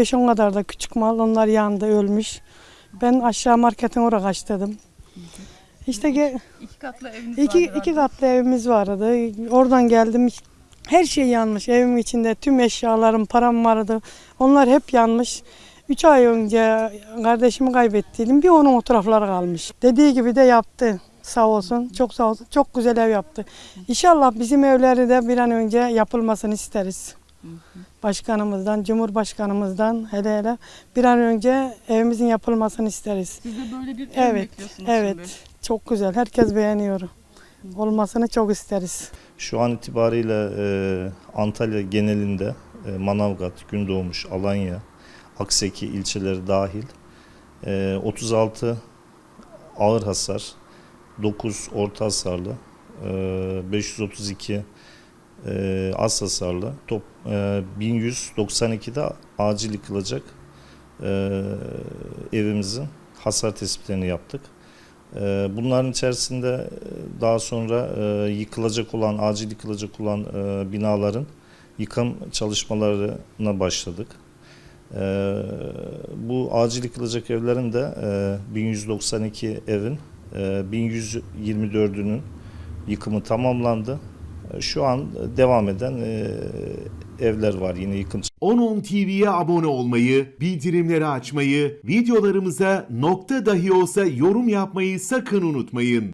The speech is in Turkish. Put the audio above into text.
5-10 kadar da küçük mal onlar yandı ölmüş. Ben aşağı marketin oraya kaçtım. İşte ge- İki katlı eviniz iki, vardı iki katlı evimiz vardı. Oradan geldim. Her şey yanmış evimin içinde. Tüm eşyalarım, param vardı. Onlar hep yanmış. Üç ay önce kardeşimi kaybettiydim. Bir onun o tarafları kalmış. Dediği gibi de yaptı. Sağ olsun. Çok sağ olsun. Çok güzel ev yaptı. İnşallah bizim evleri de bir an önce yapılmasını isteriz. Başkanımızdan, Cumhurbaşkanımızdan hele hele bir an önce evimizin yapılmasını isteriz. Siz de böyle bir ev Evet, bekliyorsunuz evet. şimdi. Çok güzel. Herkes beğeniyor. Olmasını çok isteriz. Şu an itibariyle e, Antalya genelinde e, Manavgat, Gündoğmuş, Alanya, Akseki ilçeleri dahil e, 36 ağır hasar, 9 orta hasarlı, e, 532 e, az hasarlı, top, e, 1192 de acil yıkılacak e, evimizin hasar tespitlerini yaptık. Ee, Bunların içerisinde e, daha sonra e, yıkılacak olan, acil yıkılacak olan e, binaların yıkım çalışmalarına başladık. Ee, Bu acil yıkılacak evlerin de e, 1192 evin e, 1124'ünün yıkımı tamamlandı. Şu an devam eden e, evler var yine yıkım 10.10 TV'ye abone olmayı, bildirimleri açmayı, videolarımıza nokta dahi olsa yorum yapmayı sakın unutmayın.